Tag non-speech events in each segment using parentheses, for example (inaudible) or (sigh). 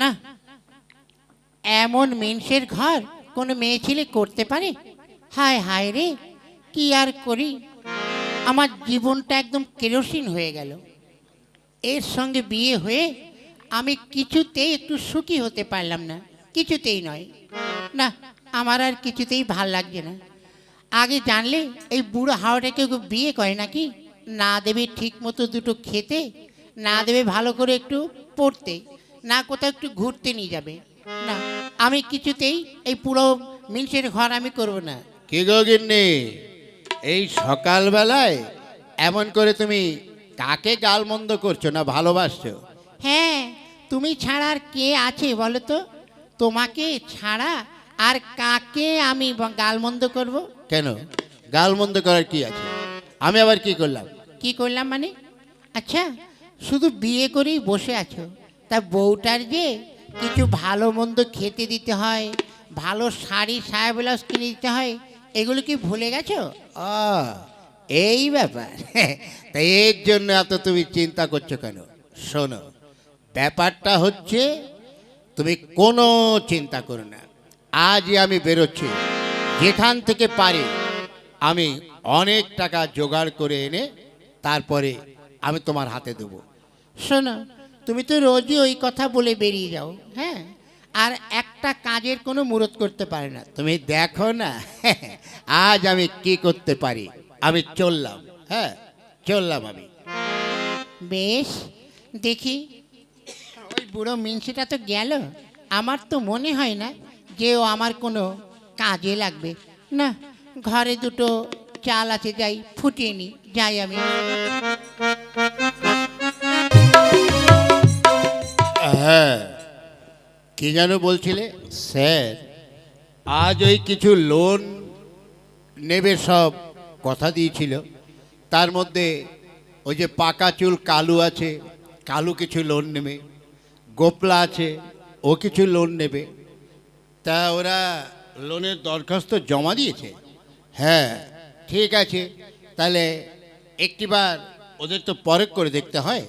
না। এমন মেনসের ঘর কোনো মেয়ে ছেলে করতে পারে? হায় হায় রে, কি আর করি? আমার জীবনটা একদম কেরোসিন হয়ে গেল। এর সঙ্গে বিয়ে হয়ে আমি কিছুতেই একটু সুখী হতে পারলাম না। কিছুতেই নয়। না, আমার আর কিছুতেই ভালো লাগছে না। আগে জানলে এই বুড়ো হাওড়াকে কেউ বিয়ে করে নাকি? না দেবে ঠিক মতো দুটো খেতে, না দেবে ভালো করে একটু পড়তে। না কোথাও একটু ঘুরতে নিয়ে যাবে। না আমি কিছুতেই এই পুরো মিনসের ঘর আমি করব না। কি গো গিন্নি? এই সকালবেলায় এমন করে তুমি কাকে গালমন্দ করছ না ভালোবাসছো? হ্যাঁ তুমি ছাড়া আর কে আছে বলো তো? তোমাকে ছাড়া আর কাকে আমি গালমন্দ করব? কেন? গালমন্দ করার কি আছে? আমি আবার কি করলাম? কি করলাম মানে? আচ্ছা শুধু বিয়ে করেই বসে আছো। তা বউটার যে কিছু ভালো মন্দ খেতে দিতে হয় ভালো শাড়ি সায়া ব্লাউজ কিনে দিতে হয় এগুলো কি ভুলে গেছো? আ, এই ব্যাপার। (laughs) তাই এর জন্য এত তুমি চিন্তা করছ কেন? শোনো ব্যাপারটা হচ্ছে তুমি কোনো চিন্তা করো না। আজই আমি বেরোচ্ছি। যেখান থেকে পারি আমি অনেক টাকা জোগাড় করে এনে তারপরে আমি তোমার হাতে দেবো। শোনো তুমি তো রোজই ওই কথা বলে বেরিয়ে যাও হ্যাঁ? আর একটা কাজের কোনো মুরত করতে পারে না। তুমি দেখো না (laughs) আজ আমি কি করতে পারি? আমি চললাম হ্যাঁ চললাম আমি। বেশ দেখি। ওই বুড়ো মিনসিটা তো গেল। আমার তো মনে হয় না যে ও আমার কোনো কাজে লাগবে। না ঘরে দুটো চাল আছে যাই ফুটিয়ে নি যাই আমি। হ্যাঁ। কি যেন বলছিলে? স্যার। আজ ওই কিছু লোন নেবে সব কথা দিয়েছিল। তার মধ্যে ওই যে পাকা চুল কালু আছে, কালু কিছু লোন নেবে। গোপলা আছে, ও কিছু লোন নেবে। তা ওরা লোনের দরখাস্ত জমা দিয়েছে? হ্যাঁ ঠিক আছে। তাহলে একটিবার ওদের তো পরে করে দেখতে হয়।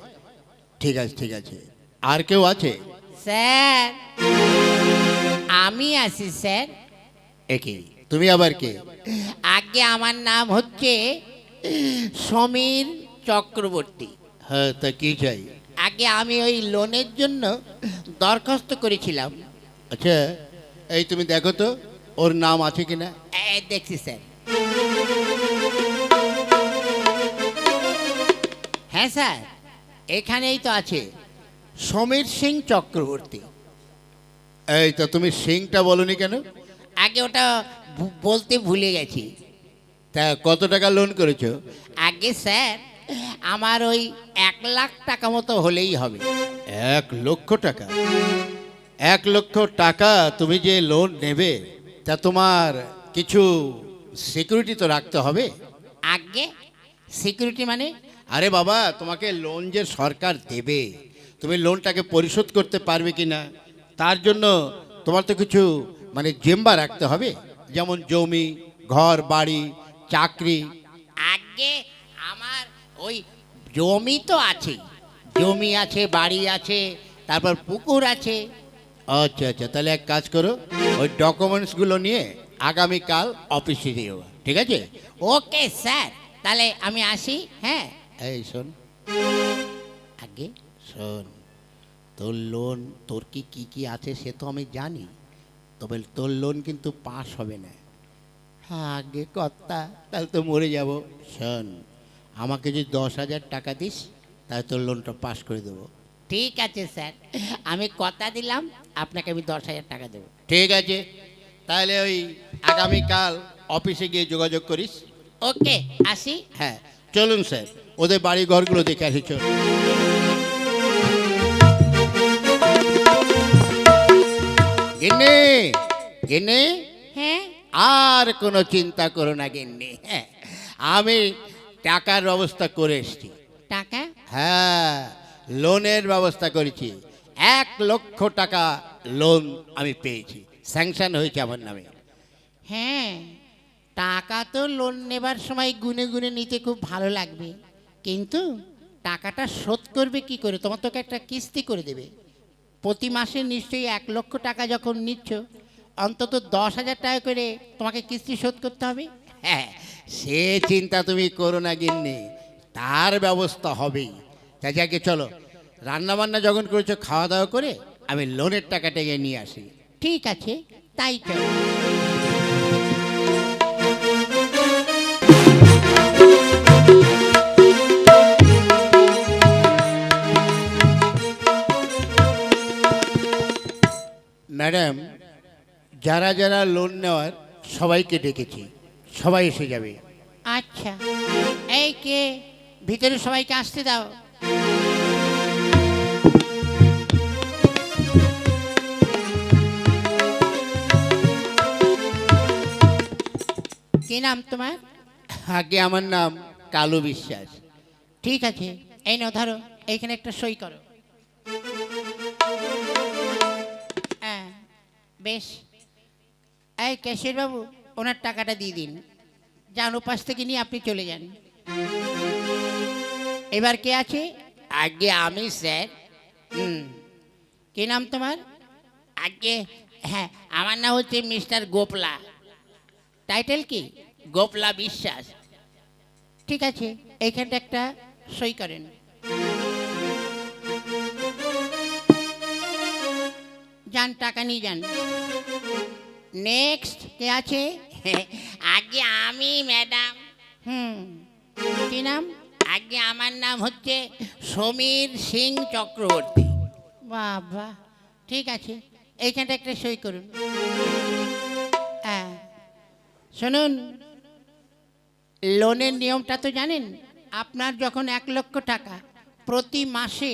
ঠিক আছে ঠিক আছে। আর কেউ আছে? স্যার আমি আছি স্যার। একে তুমি আবার কে? আগে আমার নাম হচ্ছে সমীর চক্রবর্তী। হ্যাঁ তা কি চাই? আগে আমি ওই লোনের জন্য দরখাস্ত করেছিলাম। আচ্ছা এই তুমি দেখো তো ওর নাম আছে কিনা? এই দেখছি স্যার। হ্যাঁ স্যার এখানেই তো আছে। সমীর সিং চক্রবর্তী। এই তো তুমি সিংটা বলনি কেন? আগে ওটা বলতে ভুলে গেছি। তা কত টাকা লোন করেছ? আগে স্যার আমার ওই এক লাখ টাকা মতো হলেই হবে। এক লক্ষ টাকা? এক লক্ষ টাকা তুমি যে লোন নেবে তা তোমার কিছু সিকিউরিটি তো রাখতে হবে? আগে? সিকিউরিটি মানে? আরে বাবা তোমাকে লোন যে সরকার দেবে তুমি লোনটাকে পরিশোধ করতে পারবে কি না তার জন্য তোমার তো কিছু মানে জেম্বা রাখতে হবে। যেমন জমি ঘর বাড়ি চাকরি। আগে আমার ওই জমি তো আছে। জমি আছে বাড়ি আছে তারপর পুকুর আছে। আচ্ছা আচ্ছা তাহলে এক কাজ করো ওই ডকুমেন্টসগুলো নিয়ে আগামীকাল অফিসে দিও ঠিক আছে? ওকে স্যার তাহলে আমি আসি হ্যাঁ? এই শোন। আগে শোন তোর লোন তোর কি কি কি আছে সে তো আমি জানি তবে তোর লোন কিন্তু পাস হবে না। হ্যাঁ আগে কর্তা তাহলে তো মরে যাব। শোন আমাকে যদি দশ হাজার টাকা দিস তাহলে তোর লোনটা পাস করে দেবো। ঠিক আছে স্যার। আমি কথা দিলাম আপনাকে আমি দশ হাজার টাকা দেবো। ঠিক আছে তাহলে ওই আগামীকাল অফিসে গিয়ে যোগাযোগ করিস। ওকে আসি। হ্যাঁ চলুন স্যার ওদের বাড়ি ঘরগুলো দেখে আসি চল গিন্নি গিন্নি? হ্যাঁ? আর কোনো চিন্তা করো না গিন্নি। হ্যাঁ আমি টাকার ব্যবস্থা করে এসছি। টাকা? হ্যাঁ লোনের ব্যবস্থা করেছি। এক লক্ষ টাকা লোন আমি পেয়েছি। স্যাংশন হয়েছে আমার নামে। হ্যাঁ টাকা তো লোন নেবার সময় গুনে গুনে নিতে খুব ভালো লাগবে। কিন্তু টাকাটা শোধ করবে কি করে? তোমার তোকে একটা কিস্তি করে দেবে। প্রতি মাসে নিশ্চয়ই এক লক্ষ টাকা যখন নিচ্ছ অন্তত দশ হাজার টাকা করে তোমাকে কিস্তি শোধ করতে হবে? হ্যাঁ সে চিন্তা তুমি করো না গিন্নি তার ব্যবস্থা হবেই। যাকে চলো রান্নাবান্না যখন করেছ খাওয়া দাওয়া করে আমি লোনের টাকাটা গিয়ে নিয়ে আসি। ঠিক আছে তাই চলো। ম্যাডাম যারা যারা লোন নেওয়ার সবাইকে ডেকেছি সবাই এসে যাবে। আচ্ছা এই কে? ভিতরে সবাইকে আসতে দাও। কি নাম তোমার? আগে আমার নাম কালু বিশ্বাস। ঠিক আছে এই নাও ধরো এইখানে একটা সই করো। বেশ। এই ক্যাশিয়ার বাবু ওনার টাকাটা দিয়ে দিন। যান উপাস থেকে নিয়ে আপনি চলে যান। এবার কে আছে? আগে আমি, স্যার। হুম। কি নাম তোমার? আগে হ্যাঁ আমার নাম হচ্ছে মিস্টার গোপলা। টাইটেল কি? গোপলা বিশ্বাস। ঠিক আছে এইখানটা একটা সই করেন। যান, টাকা নিয়ে যান। নেক্সট কে আছে? (laughs) আগে আমি, ম্যাডাম। হুম, কি নাম? আগে আমার নাম হচ্ছে সমীর সিং চক্রবর্তী। বাবা, ঠিক আছে, এইখানটা একটা সই করুন। হ্যাঁ শুনুন লোনের নিয়মটা তো জানেন? আপনার যখন এক লক্ষ টাকা প্রতি মাসে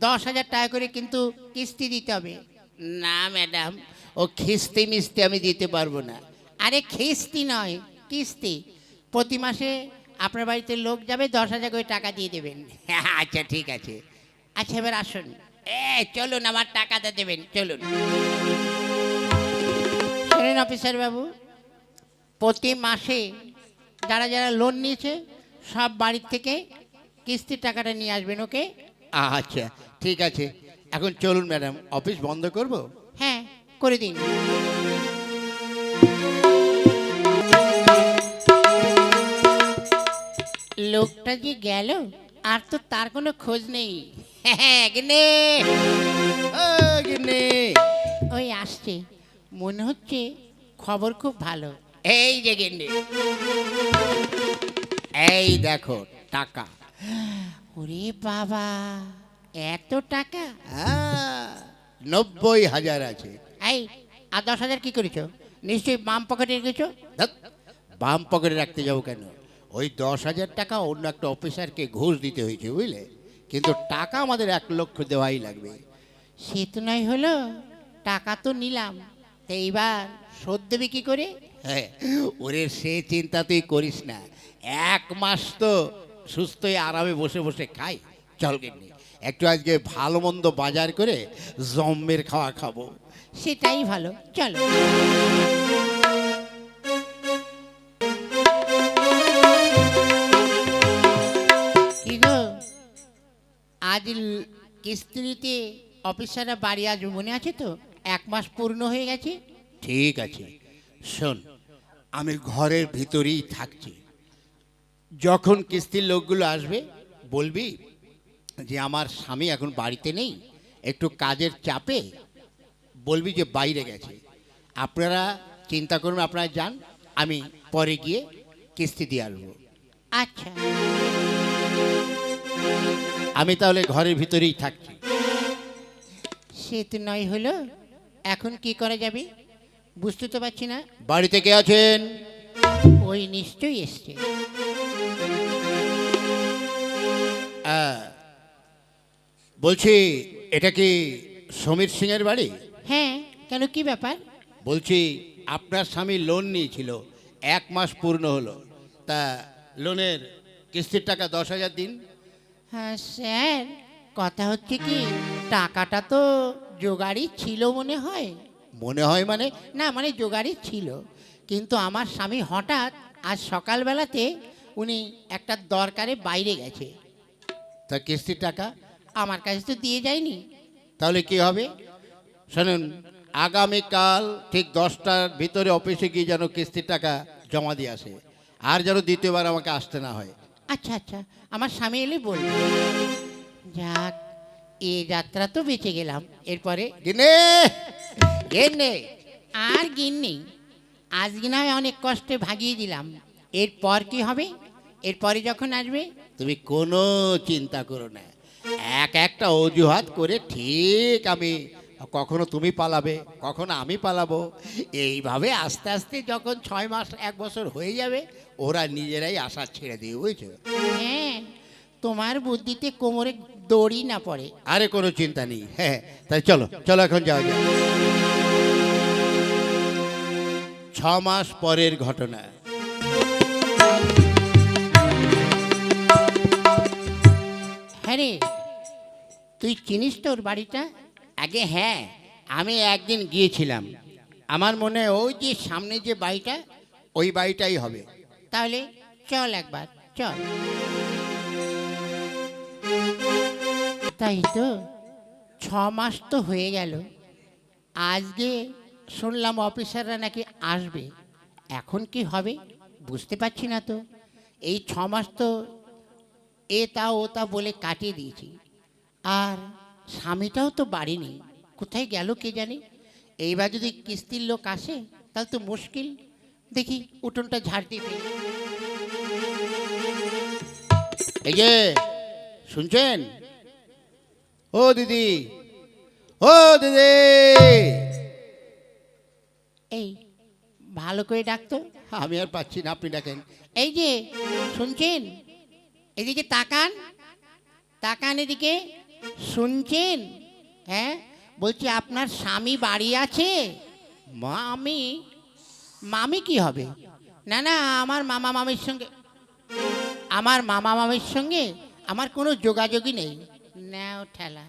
দশ হাজার টাকা করে কিন্তু কিস্তি দিতে হবে। না, ম্যাডাম। ও খিস্তি মিস্তি আমি দিতে পারব না। আরে কিস্তি নয়, কিস্তি। প্রতি মাসে আপনার বাড়িতে লোক যাবে, দশ হাজার করে টাকা দিয়ে দেবেন। (laughs) আচ্ছা ঠিক আছে। আচ্ছা এবার আসুন। এ, চলুন, আমার টাকাটা দেবেন, চলুন। শোনেন, অফিসার বাবু, প্রতি মাসে যারা যারা লোন নিয়েছে, সব বাড়ির থেকে কিস্তির টাকাটা নিয়ে আসবেন, ওকে? আচ্ছা ঠিক আছে। এখন চলুন ম্যাডাম অফিস বন্ধ করব? হ্যাঁ করে দিন। লোকটা যে গেল আর তো তার কোনো খোঁজ নেই। হ্যাঁ। ওই আসছে। মনে হচ্ছে খবর খুব ভালো। এই যে গিন্নি। এই দেখো টাকা। ওরে বাবা। এত টাকা? হ্যাঁ, নব্বই হাজার আছে। এই আর দশ হাজার কি করেছ? নিশ্চয়ই বাম পকেটে রেখেছো? বাম পকেটে রাখতে যাব কেন? ওই দশ হাজার টাকা অন্য একটা অফিসারকে ঘুষ দিতে হয়েছে বুঝলে? কিন্তু টাকা আমাদের এক লক্ষ দেওয়াই লাগবে। সে তো নয় হলো টাকা তো নিলাম। তা এইবার শোধ দেবে কি করে? হ্যাঁ ওরে সে চিন্তা তুই করিস না। এক মাস তো সুস্থই আরামে বসে বসে খাই। চল গিন্নি একটু আজকে ভালো মন্দ বাজার করে জম্মের খাওয়া খাব। সেটাই ভালো চলো। আজ ল- কিস্তি নিতে অফিসাররা বাড়ি আসবে মনে আছে তো? এক মাস পূর্ণ হয়ে গেছে। ঠিক আছে শোন আমি ঘরের ভিতরেই থাকছি। যখন কিস্তির লোকগুলো আসবে বলবি? যে আমার স্বামী এখন বাড়িতে নেই একটু কাজের চাপে বলবি যে বাইরে গেছে। আপনারা চিন্তা করুন আপনারা যান আমি পরে গিয়ে কিস্তি দিয়ে আসব। আচ্ছা। আমি তাহলে ঘরের ভিতরেই থাকছি। সে তো নয় হলো এখন কি করা যাবে? বুঝতে তো পারছি না। বাড়িতে কে আছেন? ওই নিশ্চয়ই এসছে। আহ, বলছি এটা কি সমীর সিংয়ের বাড়ি? হ্যাঁ কেন কি ব্যাপার? বলছি আপনার স্বামী লোন নিয়েছিল এক মাস পূর্ণ হলো। তা লোনের কিস্তির টাকা দশ হাজার দিন। হ্যাঁ স্যার কথা হচ্ছে কি টাকাটা তো জোগাড়ই ছিল মনে হয়। মনে হয় মানে? না মানে জোগাড়ই ছিল। কিন্তু আমার স্বামী হঠাৎ আজ সকালবেলাতে উনি একটা দরকারে বাইরে গেছে। তা কিস্তির টাকা? আমার কাছে তো দিয়ে যায়নি। তাহলে কি হবে? শুনুন আগামীকাল ঠিক দশটার ভিতরে অফিসে গিয়ে যেন কিস্তির টাকা জমা দিয়ে আসে। আর যেন দ্বিতীয়বার আমাকে আসতে না হয়। আচ্ছা আচ্ছা আমার স্বামী এলে বলব। যাক এ যাত্রা তো বেঁচে গেলাম। এরপরে? কিনে গেন্নে আর গিন্নি আজকে নয় অনেক কষ্টে ভাগিয়ে দিলাম। এরপর কি হবে? এরপরে যখন আসবে? তুমি কোনো চিন্তা করো না। এক একটা অজুহাত করে ঠিক আমি কখনো তুমি পালাবে কখনো আমি পালাবো। এইভাবে আস্তে আস্তে যখন ছয় মাস এক বছর হয়ে যাবে ওরা নিজেরাই আশা ছেড়ে দিয়ে বুঝছ? হ্যাঁ তোমার বুদ্ধিতে কোমরে দড়ি না পড়ে। আরে কোনো চিন্তা নেই হ্যাঁ তাই চলো চলো এখন যাওয়া যাক। ছ মাস পরের ঘটনা। হ্যাঁ রে তুই চিনিস তোর বাড়িটা? আগে হ্যাঁ আমি একদিন গিয়েছিলাম। আমার মনে হয় ওই যে সামনে যে বাড়িটা, ওই বাড়িটাই হবে। তাহলে চল একবার, চল। তাই তো, ছ মাস তো হয়ে গেল। আজকে শুনলাম অফিসাররা নাকি আসবে। এখন কি হবে, বুঝতে পারছি না তো। এই ছ মাস তো এ তা ও তা বলে কাটিয়ে দিয়েছি। আর স্বামীটাও তো বাড়ি নেই। কোথায় গেল কে জানি? এইবার যদি কিস্তির লোক আসে তাহলে তো মুশকিল। দেখি উঠোনটা ঝাড় দিয়ে ফেলি। এই যে শুনছেন? ও দিদি ও দিদি! এই ভালো করে ডাকতো? আমি আর পাচ্ছি না আপনি ডাকেন। এই যে শুনছেন? এদিকে তাকান। তাকান এদিকে। শুনছেন? হ্যাঁ? বলছি, আপনার স্বামী বাড়ি আছে? মামি মামি কি হবে? না না, আমার মামা মামির সঙ্গে, আমার মামা মামির সঙ্গে আমার কোনো যোগাযোগই নেই। নাও ঠেলা।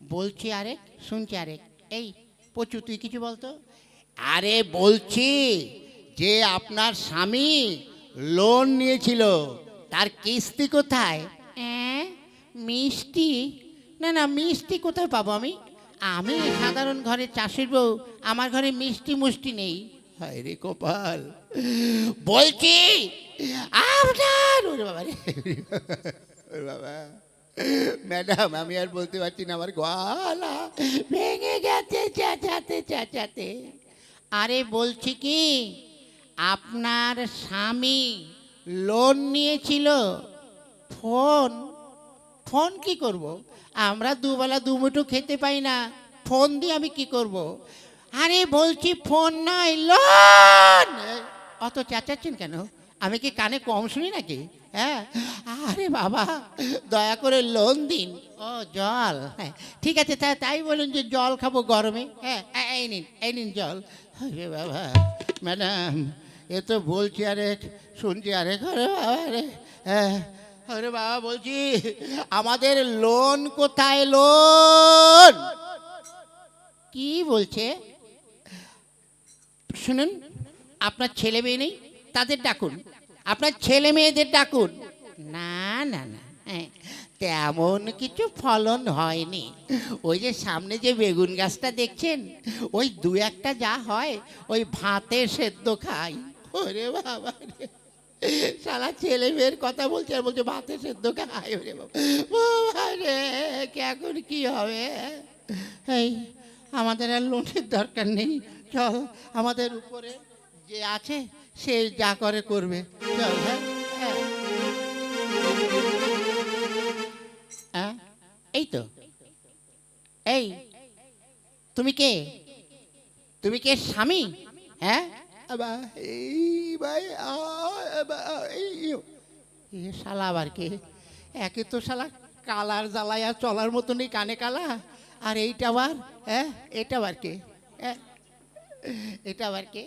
বলছি আরেক, শুনছি আরেক। এই, পচু, তুই কিছু বলতো? আরে বলছি যে আপনার স্বামী লোন নিয়েছিল, তার কিস্তি কোথায়? মিষ্টি না না মিষ্টি কোথায় পাবো আমি? আমি সাধারণ ঘরে চাষির বউ আমার ঘরে মিষ্টি মুষ্টি নেই। হায় রে কপাল। বলছি আপনার ওরে বাবা রে। ওরে বাবা। ম্যাডাম আমি আর বলতে পারছি না আমার গলা ভেঙে গেছে চেঁচাতে চেঁচাতে। আরে বলছি কি আপনার স্বামী লোন নিয়েছিল ফোন ফোন কি করব? আমরা দুবেলা দুমুঠো খেতে পাই না। ফোন দিয়ে আমি কি করব? আরে বলছি ফোন নয় লোন! অত চেঁচাচ্ছেন কেন? আমি কি কানে কম শুনি নাকি? হ্যাঁ? আরে বাবা, দয়া করে লোন দিন। ও, জল। হ্যাঁ ঠিক আছে, তা, তাই বলুন যে জল খাব গরমে। হ্যাঁ এই নিন এই নিন জল। আরে বাবা, ম্যাডাম, এ তো বলছি আরে শুনছি আরে ঘরে বাবা রে। হ্যাঁ আরে বাবা বলছি আমাদের লোন কোথায় লোন? কি বলছে? শুনুন আপনার ছেলে মেয়ে নেই তাদের ডাকুন। আপনার ছেলে মেয়েদের ডাকুন। না না না হ্যাঁ, তেমন কিছু ফলন হয়নি। ওই যে সামনে যে বেগুন গাছটা দেখছেন ওই দু একটা যা হয় ওই ভাতে সেদ্ধ খাই। ওরে বাবা রে। সারা ছেলে মেয়ের কথা বলছে আর বলছে ভাতে সেদ্ধ খাই রে এখন কি হবে? এই, আমাদের আর লোনের দরকার নেই। চল, আমাদের উপরে যে আছে, সে যা করে করবে। চল হ্যাঁ? হ্যাঁ। হ্যাঁ? এই তো। এই, তুমি কে? তুমি কে স্বামী? হ্যাঁ? শালা আবার কে? একে তো শালা কালার জ্বালায়া চলার মতনই কানে কালা। আর এইটা আবার হ্যাঁ? এটা আবার কে? হ্যাঁ? এটা আবার কে?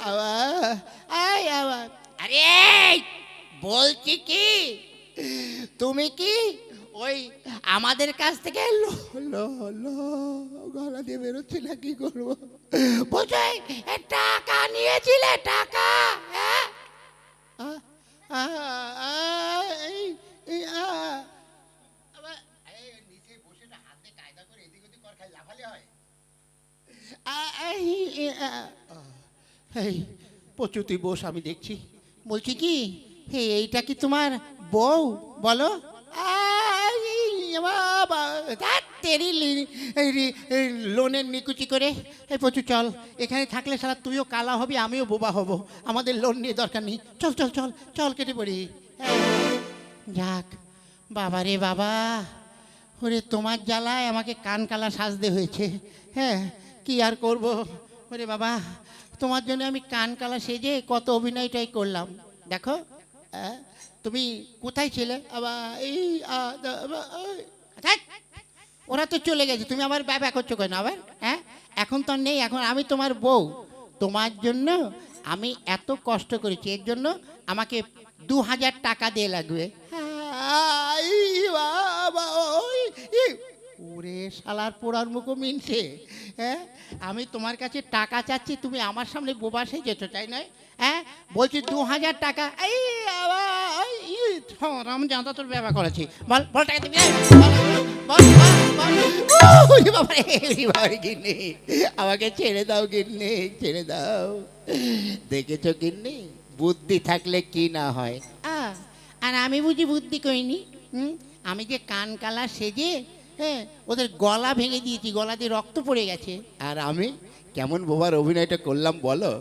আবার আরে বলছি কি? তুমি কি ওই আমাদের কাছ থেকে লো লো লো গলা দিয়ে বেরোচ্ছে না কি করব? বোঝাই টাকা নিয়েছিলে টাকা হ্যাঁ? এই, প্রচুর তুই বস আমি দেখছি। বলছি কি? হে এইটা কি তোমার বউ? বলো। বাবা, লোনের নিকুচি করে এই প্রচুর চল এখানে থাকলে সারা তুইও কালা হবি আমিও বোবা হব আমাদের লোন নিয়ে দরকার নেই। চল চল চল চল কেটে পড়ি। যাক বাবা রে বাবা ওরে তোমার জ্বালায় আমাকে কান কালা সাজতে হয়েছে হ্যাঁ কি আর করব? ওরে বাবা তোমার জন্য আমি কান কালা সেজে কত অভিনয়টাই করলাম। দেখো হ্যাঁ, তুমি কোথায় ছিলে? আবার এই ওরা তো চলে গেছে। তুমি আবার ব্যবসা করছ কেন আবার? হ্যাঁ? এখন তো নেই, এখন আমি তোমার বউ। তোমার জন্য আমি এত কষ্ট করেছি, এর জন্য আমাকে দু হাজার টাকা দিয়ে লাগবে। ওরে শালার পোড়ার মুখো মিনছে হ্যাঁ? আমি তোমার কাছে টাকা চাচ্ছি, তুমি আমার সামনে বোবা যেত তাই নয়? হ্যাঁ? বলছি দু হাজার টাকা। এই রাম জানতা তোর ব্যবহার করেছি। বল বল টাকা দিবি আমাকে ছেড়ে দাও গিন্নি ছেড়ে দাও। দেখেছ গিন্নি? বুদ্ধি থাকলে কি না হয়? আর আমি বুঝি বুদ্ধি করিনি হুম? আমি যে কান কালা সেজে হ্যাঁ ওদের গলা ভেঙে দিয়েছি গলা দিয়ে রক্ত পড়ে গেছে। আর আমি কেমন বোবার অভিনয়টা করলাম বলো?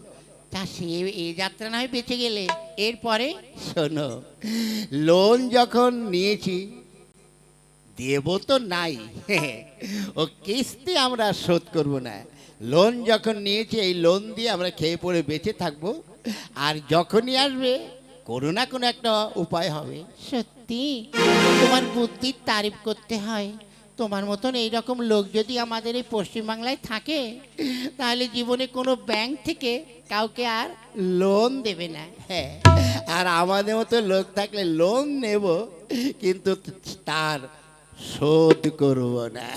তা সে এই যাত্রা নয় বেঁচে গেলে। এরপরে শোনো, লোন যখন নিয়েছি, দেব তো নাই। ও কিস্তি আমরা শোধ করব না। লোন যখন নিয়েছি, এই লোন দিয়ে আমরা খেয়ে পড়ে বেঁচে থাকব। আর যখনই আসবে, কোনো না কোনো একটা উপায় হবে। সত্যি? তোমার বুদ্ধির তারিফ করতে হয়। তোমার মতন এইরকম লোক যদি আমাদের এই পশ্চিমবাংলায় থাকে তাহলে জীবনে কোনো ব্যাংক থেকে কাউকে আর লোন দেবে না। হ্যাঁ আর আমাদের মতো লোক থাকলে লোন নেব কিন্তু তার শোধ করব না।